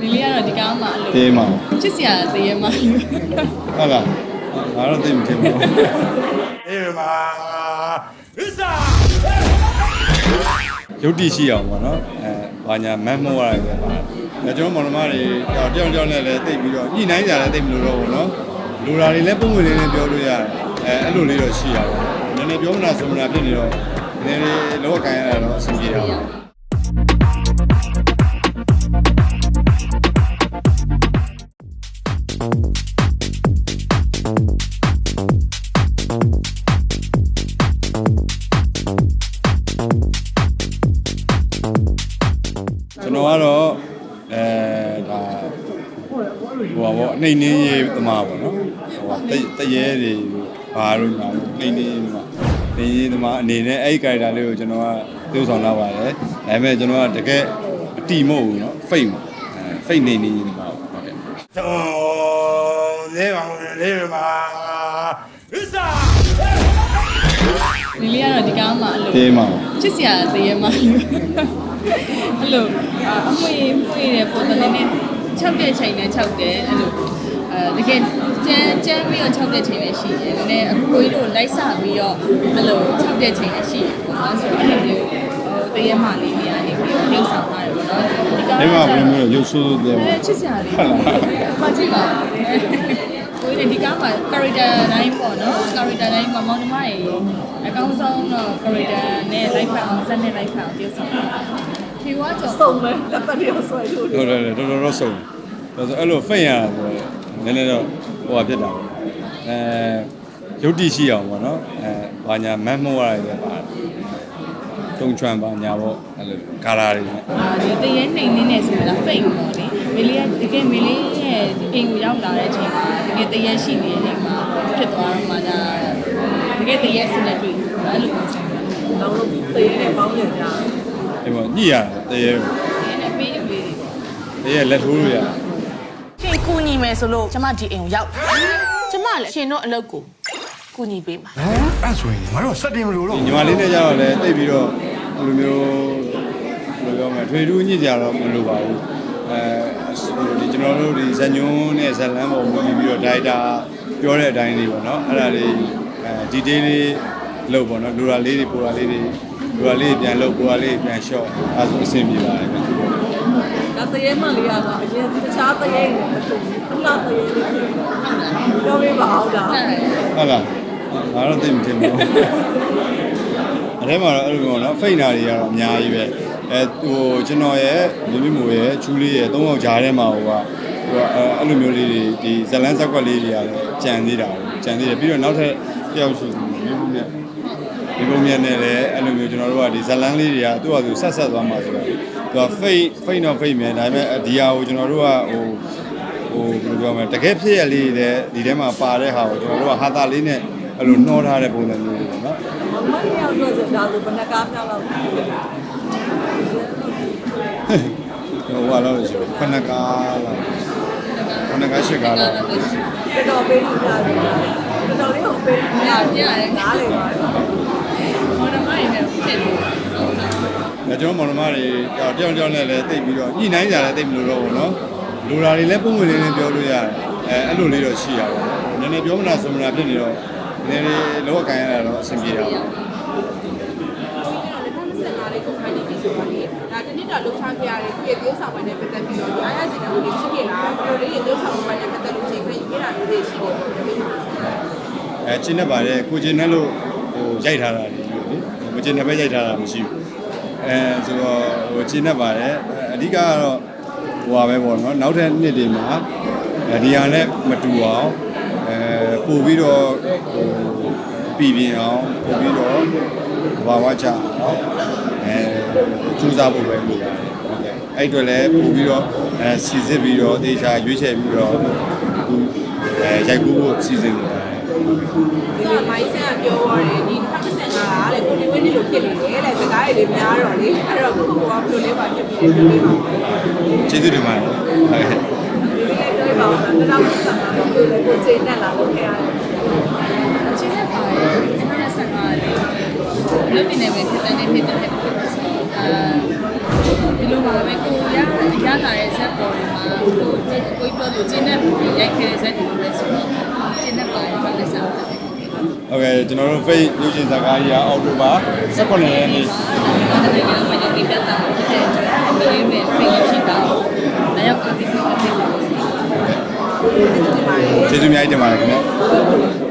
လီလီကတော့ဒီကောင်မှအဲ့လိုတေးမှာချစ်စရာတရေမှဟုတ်လားငါတော့သိမထင်ဘူးအေးမှာဟစ္စာရုပ်တည်ရှိအောင်ပေါ့နော်အဲဘာညာမတ်မောရတယ်ပဲပါဒါကျွန်တော်မောင်နှမတွေတယောက်တယောက်နဲ့လည်းတိတ်ပြီးတော့ညှိနှိုင်းကြတယ်တိတ်မလို့တော့ဘူးနော်လူရာတွေလည်းပုံမှန်လေးနဲ့ပြောလို့ရတယ်အဲအဲ့လိုလေးတော့ရှိရပါဘူးနည်းနည်းပြောမနာဆိုမနာဖြစ်နေတော့ နည်းနည်းလောကကန်ရတာတော့အဆင်ပြေတာပါကျွန်တော်ကတော့အဲဒါဟိုပါဗောအနေနင်းရေးသမားပေါ့နော်ဟိုပါတတရဲတွေဘာလို့ညာအနေနင်း ရေးသမားနေရေးသမားအနေနဲ့အဲ့ဒီ character လေးကိုကျွန်တော်ကပြုဆောင်လာပါတယ်ဒါပေမဲ့ကျွန်တော်ကတကယ်အတီမဟုတ်ဘူးเนาะ fake မှာအဲ fake နေနေရေးသမားပေါ့ဟုတ်ကဲ့ လေးပါလေးပါဟစ္စာ လီလီကတော့ဒီကောင်မှအဲ့လို တေးမှာ ချစ်စရာတရေမှအဲ့လိုအမွေမွေတဲ့ပုံစံလေး နဲ့6တဲ့ချိန်နဲ့6တယ်အဲ့လိုအဲတကယ်ကျန်းကျန်းပြီးတော့6တဲ့ချိန်ပဲရှိတယ်နည်းနည်းအခုကိုကြီးတို့လိုက်စပြီးတော့အဲ့လို6တဲ့ချိန်လည်းရှိတယ်ပေါ့နော်ဆိုတော့အဲ့လိုမျိုးဟိုတရေမှလေးနေရာနေပြီးတော့နှိမ့်ဆောင်ထားတယ်ပေါ့နော်ဒီကောင်အဲ့မှာဘယ်လိုမျိုးရုပ်ဆိုးဆိုးတဲ့အဲချစ်စရာလေးမကြည့်ပါဘူးကိုယ်ဒီကားမှာ character တိုင်းပေါ့နော် character တိုင်းမှာမောင်နှမတွေအကောင်းဆုံးတော့ character နဲ့ live ဖန်အောင်ဇက်နဲ့ live ဖန်အောင်ပြုစုံတာ ဖြေဝါကြောင့်စုံမယ်လက်ပတ်တွေဆွဲလို့တော်တော်တော်တော်တော်ဆုံးဒါဆိုအဲ့လိုဖိတ်ရတာဆိုတော့နည်းနည်းတော့ဟိုဟာဖြစ်တာပေါ့အဲရုပ်တည်ရှိအောင်ပေါ့နော်အဲဘာညာမတ်မောရတယ်ပဲပါတုံချွမ်းပါညာပေါ့အဲ့လိုကာလာတွေနဲ့အာဒီတရေနှိမ်နေနေဆိုတာ fake ပေါ့လေမေလေးကတကယ်မေလေးရဲ့ဒီအိမ်ကိုရောက်လာတဲ့အချိန်မှာတကယ်တရေရှိနေတဲ့အချိန်မှာဖြစ်သွားတော့မှဒါတကယ်တရေစနေတွေ့အဲ့လိုမျိုးဆိုင်တယ်တော့လို့တရေနဲ့ပေါင်းနေကြ ဒီမှာညှိရတယ်တရေဒီနေ့ပေးယူလေးတွေတရေလက်ထိုးလို့ရတယ်ရှင်ကူညီမယ်ဆိုလို့ကျမဒီအိမ်ကိုရောက်ကျမလည်းရှင်တို့အလုပ်ကိုကူညီပေးမှာဟမ်အဲ့ဆိုရင်ငါတို့စက်တင်မလို့တော့ဒီညီမလေးနဲ့ကြတော့လည်းတိတ်ပြီးတော့အဲ့လိုမျိုးဘယ်လိုပြောမလဲထွေထူးညှိကြတော့မလိုပါဘူးအဲဒီကျွန်တော်တို့ဒီဇညွန်းနဲ့ဇလန်းပေါ်မူတည်ပြီးတော့ဒိုက်တာပြောတဲ့အတိုင်းလေးပေါ့နော်အဲ့ဒါလေးအဲဒီ detail လေးလုပ်ပေါ့နော်လူရာလေးတွေပိုရာလေးတွေ လူရာလေးတွေပြန်လုပ်ပိုရာလေးတွေပြန် short အဲဒါဆိုအဆင်ပြေပါတယ်ဗျဒါတရေမှလေးရတော့အရင်တခြားတရေတွေမတူဘူးခုနတရေလေးပြောပြပါအောင်ဒါဟုတ်လားငါတော့သိမထင်ဘူးအဲထဲမှာတော့အဲ့လိုမျိုးနော်ဖိတ်နာတွေကတော့အများကြီးပဲအဲဟိုကျွန်တော်ရဲ့မိမိမိုရဲ့ချူလေးရဲ့သုံးယောက်ကြားထဲမှာဟိုကဟိုအဲ့လိုမျိုးလေးတွေဒီဇလန်းဇက်ကွက်လေးတွေကလည်းကြံသေးတာကြံသေးတယ်ပြီးတော့နောက်ထပ်တယောက်ရှိမိမိနဲ့ ဒီပုံမြင်နဲ့လည်းအဲ့လိုမျိုးကျွန်တော်တို့ကဒီဇလန်းလေးတွေကသူ့ဟာသူဆက်ဆက်သွားမှာဆိုတော့သူကဖိတ်ဖိတ်တော့ဖိတ်မယ်ဒါပေမဲ့ဒီဟာကိုကျွန်တော်တို့ကဟိုဟိုဘယ်လိုပြောမလဲတကယ်ဖြစ်ရလေးတွေဒီထဲမှာပါတဲ့ဟာကိုကျွန်တော်တို့ကဟာတာလေးနဲ့အဲ့လိုနှောထားတဲ့ပုံစံမျိုးလေးပေါ့နော်မမရောက်တော့ဆိုဒါဆိုဘယ်နှကားမြောက်လောက်ဟိုကတော့ဆိုခဏကားလာခဏကားရှစ်ကားလာတော်တော်ပေးလို့ရတယ်တော်တော်လေးကိုပေးညညရဲနားလေပါမော်ဒမိုင်းနဲ့ ဖြစ်နေဒါကျွန်တော်မောင်နှမတွေတယောက်တယောက်နဲ့လည်းတိတ်ပြီးတော့ညှိနှိုင်းကြတယ်တိတ်မလို့တော့ဘူးနော်လူရာတွေလည်းပုံဝင်လေးနဲ့ပြောလို့ရတယ်အဲအဲ့လိုလေးတော့ရှိရပါဘူးနည်းနည်းပြောမနာဆိုမနာဖြစ်နေတော့နည်းနည်းလောကကန်ရတာတော့အဆင်ပြေတာပါလေးကိုခိုင်းနေပြီဆိုတော့လေဒါတနည်းတော့လှုပ်ရှားကြရတယ်ဒီရုပ်ဆောင်ပိုင်းနဲ့ပတ်သက်ပြီးတော့အားရချင်တဲ့လူတွေရှိခဲ့လားဘယ်လိုလေးရုပ်ဆောင်ပိုင်းနဲ့ပတ်သက်လို့ချိန်ခွင့်ပေးတာမျိုးတွေရှိတယ်ပေါ့ဒီလိုအဲကျင်းနေပါတယ်ကိုကျင်းနေလို့ဟိုရိုက်ထားတာလေ မကျင်းနေပဲရိုက်ထားတာမရှိဘူးအဲဆိုတော့ဟိုကျင်းနေပါတယ်အဓိကကတော့ဟိုပါပဲပေါ့နော်နောက်ထပ်နှစ်တွေမှာဒီဟာနဲ့မတူအောင်အဲပို့ပြီးတော့ဟိုပြည်ပြင်းအောင်ပို့ပြီးတော့ဘာဝချအောင်အဲစူးစမ်းဖို့ပဲလိုပါတယ်ဟုတ်ကဲ့အဲ့အတွက်လည်းပို့ပြီးတော့အဲစီစစ်ပြီးတော့တေချာရွေးချယ်ပြီးတော့အခုအဲရိုက်ကူးဖို့စီစဉ်နေပါတယ်ဒီကမိုင်းဆန်ကပြောသွားတယ်ဒီ 2025ကလေကိုနေဝင်းနေလို့ဖြစ်နေတယ်လေစကားတွေလေးများတော့လေအဲ့တော့ကိုကဘယ်လိုလေးပါဖြစ်ပြီးတယ်ပြောပြပါဦးကျေးဇူးတင်ပါတယ်ဟုတ်ကဲ့ဒီလေးပြောပါဦးတော်တော်ဆက်တာတော့ကိုလည်းကိုချိန်နဲ့လာလို့ခဲ့ရတယ်ချင်းနဲ့ပါတယ်ဒီမှာဆက်ပါတယ်လုပ်နေတယ်ပဲဖြစ်တယ်ဖြစ်တယ်ဖြစ်တယ်ဆိုတော့အဲဒီလိုပါပဲကိုရရလာတဲ့ဇက်ပေါ်တွေမှာကိုကိုကိုပြောလို့ကျင်းတဲ့ရိုက်ခဲ့တဲ့ဇက်တွေပဲဆိုတော့ကျင်းတဲ့ပေါ်မှာလည်းစားပါတယ် ဟုတ်ကဲ့ကျွန်တော်တို့ face ရုပ်ရှင်ဇာတ်ကားကြီးကအောက်တိုဘာ18ရက်နေ့ဒါလည်းကျွန်တော်တို့ဒီပြတ်တာဖြစ်တဲ့အတွက်ဒီမဲ့ဖိတ်ရှိတာ။နောက်ရောက်ပြီးတော့ဒီလိုကျေးဇူးအများကြီးတင်ပါတယ်ခင်ဗျာ